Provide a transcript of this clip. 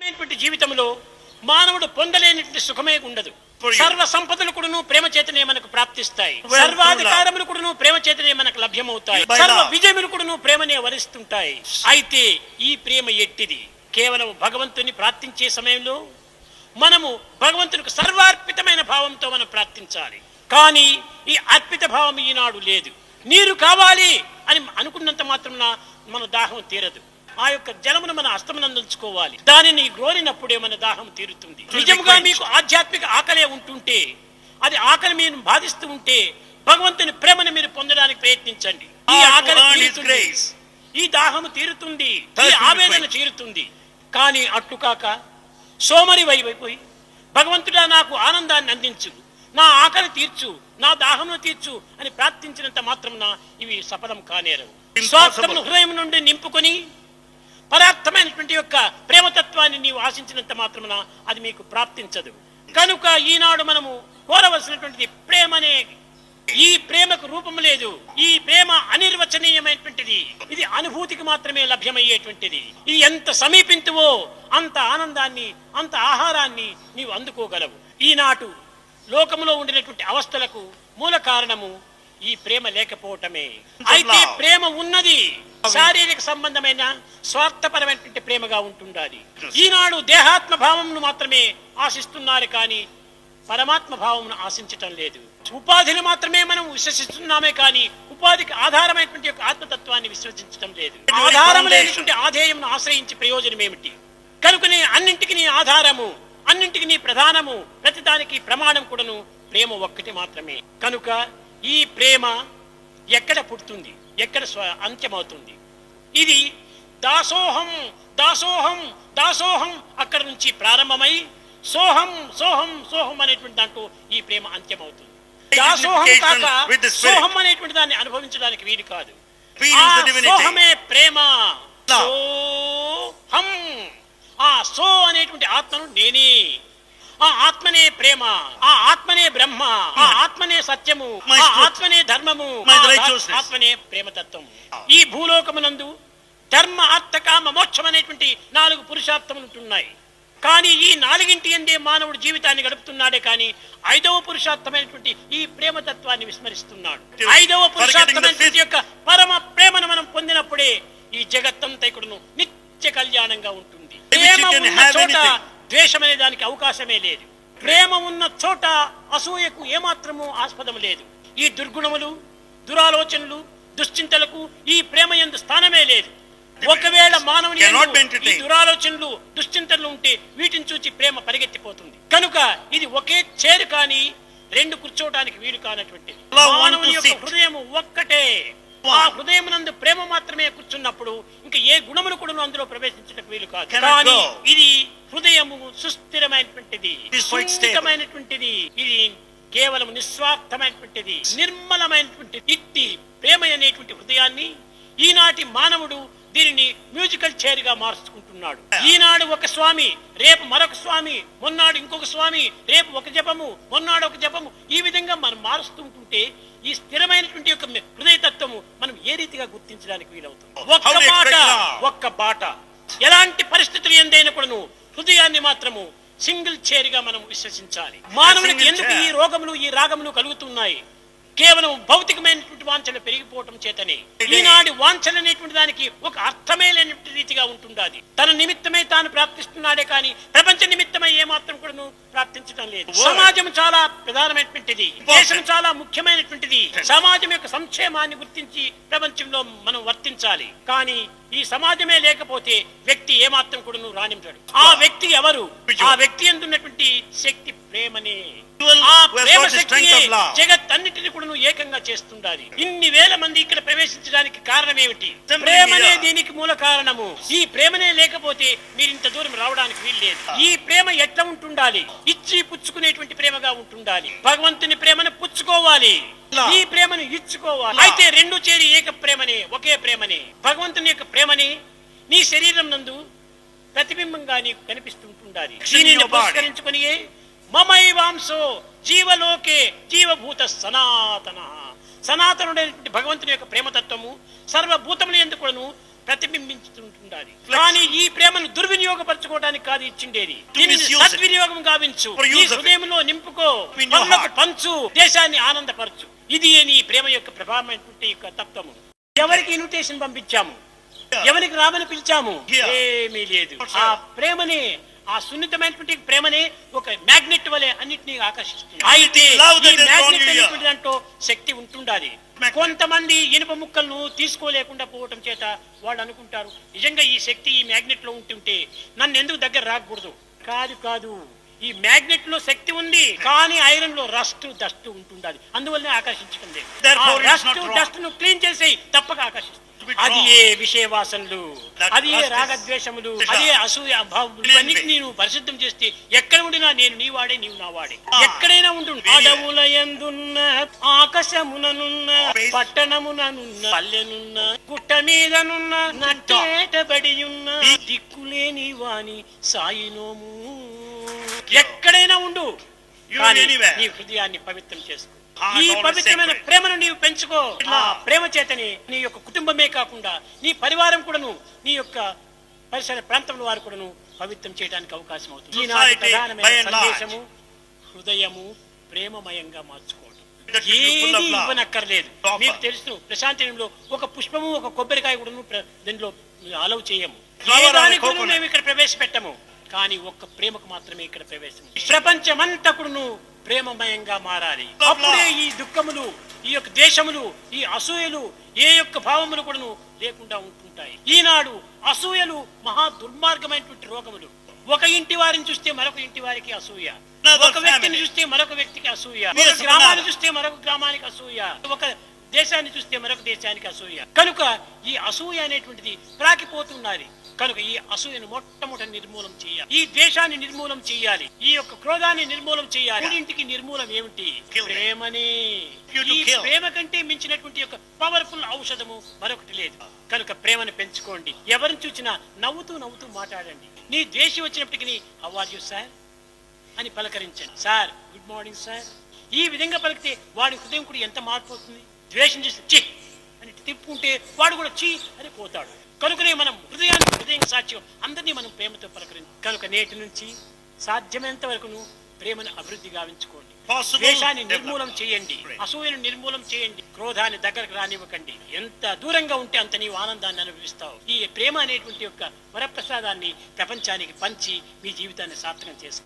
అయినటువంటి జీవితంలో మానవుడు పొందలేనటువంటి సుఖమే ఉండదు. సర్వ సంపదలు కూడాను ప్రేమ చేతనే మనకు ప్రాప్తిస్తాయి. సర్వాధికారములు కూడాను ప్రేమ చేతనే మనకు లభ్యమవుతాయి. సర్వ. విజయములు కూడాను ప్రేమనే వరిస్తుంటాయి. అయితే ఈ ప్రేమ ఎట్టిది? కేవలం భగవంతుని ప్రార్థించే సమయంలో మనము భగవంతునికి సర్వార్పితమైన భావంతో మనం ప్రార్థించాలి. కానీ ఈ అర్పిత భావం ఈనాడు లేదు. నీరు కావాలి అని అనుకున్నంత మాత్రం మన దాహం తీరదు. ఆ యొక్క జలమును మన హస్తమునందుకోవాలి దానిని గ్రోలినప్పుడే మన దాహం తీరుతుంది. నిజముగా మీకు ఆధ్యాత్మిక ఆకలే ఉంటుంటే అది ఆకలి మీరు బాధిస్తూ ఉంటే భగవంతుని ప్రేమను మీరు పొందడానికి ప్రయత్నించండి. ఈ ఆకలి తీరుతుంది. ఈ దాహము తీరుతుంది. ఈ ఆవేదన. తీరుతుంది. కానీ అట్లు కాక సోమరి వైపోయి భగవంతుడా నాకు ఆనందాన్ని అందించు. నా ఆకలి తీర్చు. నా దాహమును తీర్చు అని ప్రార్థించినంత మాత్రమున ఇవి సఫలం కానేరవు. స్వార్థమును హృదయం నుండి నింపుకొని పరార్థమైనటువంటి యొక్క ప్రేమతత్వాన్ని నీవు ఆశించినంత మాత్రమున అది మీకు ప్రాప్తించదు. కనుక ఈనాడు మనము కోరవలసినటువంటిది ప్రేమనే. ఈ ప్రేమకు రూపం లేదు. ఈ ప్రేమ అనిర్వచనీయమైనటువంటిది. ఇది అనుభూతికి మాత్రమే లభ్యమయ్యేటువంటిది. ఇది ఎంత సమీపింతువో అంత ఆనందాన్ని అంత ఆహారాన్ని నీవు అందుకోగలవు. ఈనాటు లోకములో ఉండినటువంటి అవస్థలకు మూల కారణము ఈ ప్రేమ లేకపోవటమే. అయితే. ప్రేమ ఉన్నది. శారీరక సంబంధమైన స్వార్థపరమైనటువంటి ప్రేమగా ఉంటుండాలి. ఈనాడు దేహాత్మ భావంను మాత్రమే ఆశిస్తున్నారు కానీ పరమాత్మ భావమును ఆశించటం లేదు. ఉపాధిని మాత్రమే మనం విశ్వసిస్తున్నామే కానీ ఉపాధికి ఆధారమైనటువంటి యొక్క ఆత్మతత్వాన్ని విశ్వసించడం లేదు. ఆధారం లేనటువంటి ఆధేయమును ఆశ్రయించి ప్రయోజనం ఏమిటి? కనుకనే అన్నింటికి నీ ఆధారము అన్నింటికి నీ ప్రధానము ప్రతిదానికి ప్రమాణం కూడాను ప్రేమ ఒక్కటి మాత్రమే. కనుక ఈ ప్రేమ ఎక్కడ పుడుతుంది? ఎక్కడ స్వ అంత్యమవుతుంది ఇది దాసోహం దాసోహం దాసోహం అక్కడ నుంచి ప్రారంభమై సోహం సోహం సోహం అనేటువంటి దాంట్లో ఈ ప్రేమ అంత్యమవుతుంది దాసోహం కాక. సోహం అనేటువంటి దాన్ని అనుభవించడానికి వీలు కాదు. సోహమే ప్రేమ. సోహం ఆ సో అనేటువంటి ఆత్మను నేనే ఆ ఆత్మనే ప్రేమ ఆ ఆత్మనే బ్రహ్మ ఆ ఆత్మనే సత్యము ఆ. ఆత్మనే ధర్మము. ఆత్మనే ప్రేమతత్వం ఈ భూలోకమునందు ధర్మ అర్థ కామ మోక్షం అనేటువంటి నాలుగు పురుషార్థములు ఉంటున్నాయి. కానీ ఈ నాలుగింటి ఎందే మానవుడు జీవితాన్ని గడుపుతున్నాడే కానీ ఐదవ పురుషార్థమైనటువంటి ఈ ప్రేమతత్వాన్ని విస్మరిస్తున్నాడు. ఐదవ పురుషార్థమైనటువంటి. యొక్క పరమ ప్రేమను మనం పొందినప్పుడే ఈ జగత్తంతా ఇక్కడను నిత్య కళ్యాణంగా ఉంటుంది. ద్వేషం అనే దానికి అవకాశమే లేదు ప్రేమ ఉన్న చోట అసూయకు ఏమాత్రము ఆస్పదం లేదు ఈ దుర్గుణములు దురాలోచనలు దుశ్చింతలకు ఈ ప్రేమ ఎందు స్థానమే లేదు ఒకవేళ మానవుని ఈ. దురాలోచనలు దుశ్చింతలు ఉంటే వీటిని చూచి ప్రేమ పరిగెత్తిపోతుంది కనుక ఇది ఒకే చేరు కానీ రెండు కూర్చోవడానికి వీలు కానటువంటిది one మానవుని యొక్క. హృదయం ఒక్కటే. ఆ హృదయం నందు ప్రేమ మాత్రమే కూర్చున్నప్పుడు ఇంకా ఏ గుణములు కూడా అందులో ప్రవేశించటకు వీలు కాదు కానీ. ఇది హృదయము సుస్థిరమైనటువంటిది. సున్నితమైనటువంటిది ఇది కేవలం నిస్వార్థమైనటువంటిది నిర్మలమైనటువంటి ఇట్టి ప్రేమ అనేటువంటి హృదయాన్ని ఈనాటి మానవుడు దీనిని మ్యూజికల్ చైర్గా మార్చుకుంటున్నాడు. ఈనాడు ఒక స్వామి రేపు మరొక స్వామి మొన్నాడు ఇంకొక స్వామి రేపు ఒక జపము మొన్నాడు ఒక జపము. ఈ విధంగా మనం మారుస్తూ ఉంటుంటే ఈ స్థిరమైనటువంటి యొక్క హృదయతత్వము మనం ఏ రీతిగా గుర్తించడానికి వీలవుతుంది? ఒక్క do you బాట? ఒక్క బాట. ఎలాంటి పరిస్థితులు ఎందైనా కూడాను హృదయాన్ని మాత్రము సింగిల్ చైర్గా మనం విశ్వసించాలి. మానవునికి ఎందుకు. ఈ రోగములు ఈ రాగములు కలుగుతున్నాయి? కేవలం భౌతికమైనటువంటి వాంఛలు పెరిగిపోవటం చేతనే. ఈనాటి వాంఛలు అనేటువంటి దానికి ఒక అర్థమే లేనటువంటి రీతిగా ఉంటుండాది. తన నిమిత్తమే తాను ప్రాప్తిస్తున్నాడే కానీ ప్రపంచ నిమిత్తమై ఏమాత్రం కూడా ప్రాప్తించడం లేదు. సమాజం చాలా ప్రధానమైనటువంటిది. దేశం చాలా ముఖ్యమైనటువంటిది. సమాజం యొక్క సంక్షేమాన్ని గుర్తించి ప్రపంచంలో మనం వర్తించాలి. కానీ ఈ సమాజమే లేకపోతే వ్యక్తి ఏమాత్రం కూడా రాణించాడు ఆ వ్యక్తి ఎవరు? ఆ? వ్యక్తి ఎందున్నటువంటి శక్తి ప్రేమనే. జగత్ అన్నిటిని కూడా ఏకంగా చేస్తుండాలి. ఇన్ని వేల మంది ఇక్కడ ప్రవేశించడానికి కారణం ఏమిటి? ప్రేమనే. దీనికి మూల కారణము. ఈ ప్రేమనే లేకపోతే మీరు ఇంత దూరం రావడానికి వీల్లేదు ఈ ప్రేమ ఎట్లా ఉంటుండాలి? ఇచ్చి పుచ్చుకునేటువంటి ప్రేమగా ఉంటుండాలి. భగవంతుని ప్రేమను పుచ్చుకోవాలి. ఈ ప్రేమను ఇచ్చుకోవాలి. అయితే రెండు చేరి ఏక ప్రేమనే ఒకే ప్రేమనే. భగవంతుని యొక్క ప్రేమని నీ శరీరం నందు ప్రతిబింబంగా నీకు కనిపిస్తుంటుండాలి. పురస్కరించుకొని మమైవాంశో జీవలోకే జీవభూత సనాతన సనాతనుడైనటువంటి భగవంతుని యొక్క ప్రేమతత్వము సర్వభూతముల ఎందుకును ప్రతిబింబించుతుంటుండాలి కానీ ఈ ప్రేమను దుర్వినియోగపరచుకోవడానికి కాదు ఇచ్చిండేది. సద్వినియోగం గావించు ఈ. హృదయంలో నింపుకో. పంచు దేశాన్ని ఆనందపరచు ఇది నీ ప్రేమ యొక్క ప్రభావమైనటువంటి యొక్క తత్వము ఎవరికి ఇన్విటేషన్ పంపించాము. ఎవరికి రామని పిలిచాము. ఏమీ లేదు ఆ. ప్రేమని ఆ సున్నితమైనటువంటి ప్రేమనే ఒక మ్యాగ్నెట్ వలె అన్నిటినీ ఆకర్షిస్తుంది. దాంట్లో శక్తి ఉంటుండాలి. కొంతమంది ఇనుప ముక్కలను తీసుకోలేకుండా పోవటం చేత వాళ్ళు అనుకుంటారు నిజంగా ఈ శక్తి ఈ మ్యాగ్నెట్లో ఉంటుంటే నన్ను ఎందుకు దగ్గర రాకూడదు? కాదు కాదు. ఈ మ్యాగ్నెట్లో శక్తి ఉంది కానీ ఐరన్లో రస్ట్ డస్ట్ ఉంటుండాలి. అందువల్లనే ఆకర్షించుకుంది రస్ట్. డస్ట్ను క్లీన్ చేసి తప్పక ఆకర్షిస్తుంది అది. ఏ విషయవాసనలు That అది ఏ రాగద్వేషములు. అదే అసూయ భావములు Clean ఇవన్నీ. నేను పరిశుద్ధం చేస్తే ఎక్కడ ఉండినా నేను నీ వాడే నీవు నా వాడే. ఎక్కడైనా ఉండు. అడవుల ఎందున్న ఆకాశముననున్న. పట్టణముననున్న పల్లెనున్న గుట్ట మీదనున్న నట్టేటబడి ఉన్న దిక్కులేని వాని సాయినోము ఎక్కడైనా ఉండు కానీ. నీ హృదయాన్ని పవిత్రం చేసుకో Heart ఈ పవిత్రమైన. ప్రేమను నీవు పెంచుకో Love. ఆ ప్రేమ చేతని నీ యొక్క కుటుంబమే కాకుండా నీ పరివారం కూడాను నీ యొక్క పరిసర ప్రాంతంలో వారు కూడాను పవిత్రం చేయడానికి అవకాశం అవుతుంది by ప్రధానమైన. సందేశము హృదయము ప్రేమమయంగా మార్చుకోవడం ఏది. ఇవ్వనక్కర్లేదు. మీకు తెలుసు ప్రశాంతంలో ఒక పుష్పము ఒక కొబ్బరికాయ ప్ర- దీనిలో అలవ్ చేయము. మేము ఇక్కడ ప్రవేశపెట్టము కానీ ఒక్క ప్రేమకు మాత్రమే ఇక్కడ ప్రవేశం ప్రపంచమంతా కూడాను ప్రేమమయంగా మారాలి. అప్పుడే. ఈ దుఃఖములు ఈ యొక్క దేశములు ఈ అసూయలు ఏ యొక్క భావములు కూడాను లేకుండా ఉంటుంటాయి. ఈనాడు అసూయలు మహా దుర్మార్గమైనటువంటి రోగములు. ఒక ఇంటి వారిని చూస్తే మరొక ఇంటి వారికి అసూయ. ఒక వ్యక్తిని. చూస్తే మరొక వ్యక్తికి అసూయ. ఒక గ్రామాన్ని. చూస్తే మరొక గ్రామానికి అసూయ. ఒక దేశాన్ని చూస్తే మరొక దేశానికి అసూయ. కనుక ఈ అసూయ అనేటువంటిది ప్రాకిపోతున్నది కనుక ఈ అసూయను మొట్టమొదటి నిర్మూలం చేయాలి. ఈ ద్వేషాన్ని నిర్మూలం చేయాలి. ఈ యొక్క క్రోధాన్ని నిర్మూలం చేయాలి. ఇంటికి నిర్మూలం ఏమిటి. ప్రేమనే. ప్రేమ కంటే మించినటువంటి యొక్క పవర్ఫుల్ ఔషధము మరొకటి లేదు. కనుక ప్రేమను పెంచుకోండి. ఎవరిని చూసినా నవ్వుతూ నవ్వుతూ మాట్లాడండి. నీ ద్వేషి వచ్చినప్పటికీ యూ సార్ అని పలకరించండి. సార్ గుడ్ మార్నింగ్ సార్ ఈ విధంగా పలికితే వాడి హృదయం కూడా ఎంత మార్పు అవుతుంది? ద్వేషం చేసి చి అని తిప్పుకుంటే వాడు కూడా చీ అని పోతాడు. కనుకనే మనం హృదయానికి హృదయం సాక్ష్యం అందరినీ మనం ప్రేమతో పలకరించి కనుక నేటి నుంచి సాధ్యమైనంత వరకును ప్రేమను అభివృద్ధి గావించుకోండి ద్వేషాన్ని. నిర్మూలం చేయండి. అసూయను నిర్మూలం చేయండి. క్రోధాన్ని దగ్గరకు రానివ్వకండి. ఎంత దూరంగా ఉంటే అంత నీవు ఆనందాన్ని అనుభవిస్తావు. ఈ ప్రేమ అనేటువంటి యొక్క వరప్రసాదాన్ని ప్రపంచానికి పంచి మీ జీవితాన్ని సార్థకం చేసుకో